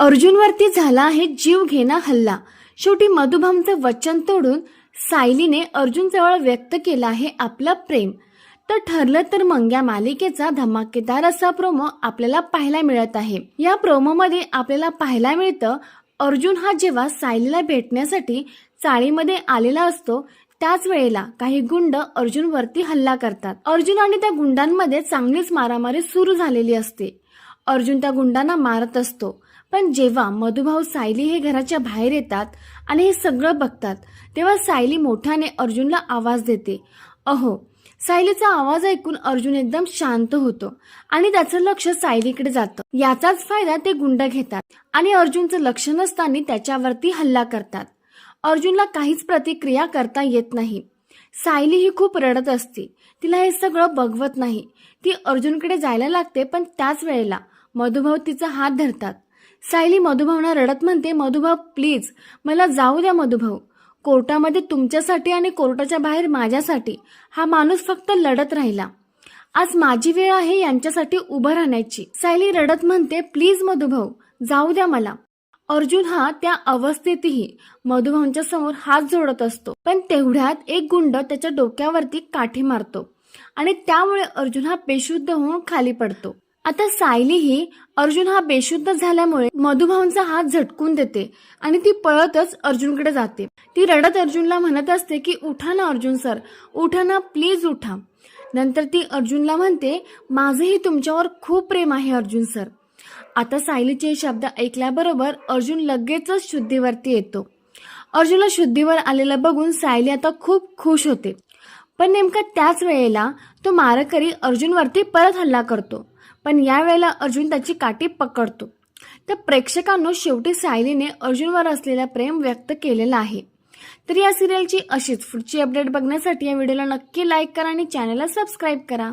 अर्जुनवरती झाला आहे जीव घेणा हल्ला. शेवटी मधुभामचं वचन तोडून सायलीने अर्जुनजवळ व्यक्त केलं आहे आपलं प्रेम. तर ठरलं तर मग या मालिकेचा धमाकेदार असा प्रोमो आपल्याला पाहायला मिळत आहे. या प्रोमोमध्ये आपल्याला पाहायला मिळतं अर्जुन हा जेव्हा सायलीला भेटण्यासाठी चाळीमध्ये आलेला असतो त्याच वेळेला काही गुंड अर्जुनवरती हल्ला करतात. अर्जुन आणि त्या गुंडांमध्ये चांगलीच मारामारी सुरू झालेली असते. अर्जुन त्या गुंडांना मारत असतो. पण जेव्हा मधुभाऊ सायली हे घराच्या बाहेर येतात आणि हे सगळं बघतात तेव्हा सायली मोठ्याने अर्जुनला आवाज देते. अहो सायलीचा आवाज ऐकून अर्जुन एकदम शांत होतो आणि त्याचं लक्ष सायलीकडे जातं. याचाच फायदा ते गुंड घेतात आणि अर्जुनचं लक्ष नसताना त्याच्यावरती हल्ला करतात. अर्जुनला काहीच प्रतिक्रिया करता येत नाही. सायली ही खूप रडत असते. तिला हे सगळं बघवत नाही. ती अर्जुनकडे जायला लागते पण त्याच वेळेला मधुभाव तिचा हात धरतात. सायली मधुभावना रडत म्हणते मधुभाव प्लीज मला जाऊ द्या मधुभाव कोर्टामध्ये तुमच्यासाठी आणि कोर्टाच्या बाहेर माझ्यासाठी हा माणूस फक्त लढत राहिला. आज माझी वेळ आहे यांच्यासाठी उभं राहण्याची. सायली रडत म्हणते प्लीज मधुभाऊ जाऊ द्या मला. अर्जुन हा त्या अवस्थेतही मधुभाऊंच्या समोर हात जोडत असतो पण तेवढ्यात एक गुंड त्याच्या डोक्यावरती काठी मारतो आणि त्यामुळे अर्जुन हा बेशुद्ध होऊन खाली पडतो. आता सायली ही अर्जुन हा बेशुद्ध झाल्यामुळे मधुभाऊंचा हात झटकून देते आणि ती पळतच अर्जुनकडे जाते. ती रडत अर्जुनला म्हणत असते की उठा ना अर्जुन सर उठा ना प्लीज उठा. नंतर ती अर्जुनला म्हणते माझंही तुमच्यावर खूप प्रेम आहे अर्जुन सर. आता सायलीचे हे शब्द ऐकल्याबरोबर अर्जुन लगेचच शुद्धीवरती येतो. अर्जुनला शुद्धीवर आलेलं बघून सायली आता खूप खुश होते. पण नेमका त्याच वेळेला तो मारकरी अर्जुनवरती परत हल्ला करतो. पण यावेळेला अर्जुन त्याची काठी पकडतो. तर प्रेक्षकांनो शेवटी सायलीने अर्जुनवर असलेला प्रेम व्यक्त केलेलं आहे. तर या सिरियलची अशीच पुढची अपडेट बघण्यासाठी या व्हिडिओला नक्की लाईक करा आणि चॅनलला सबस्क्राईब करा.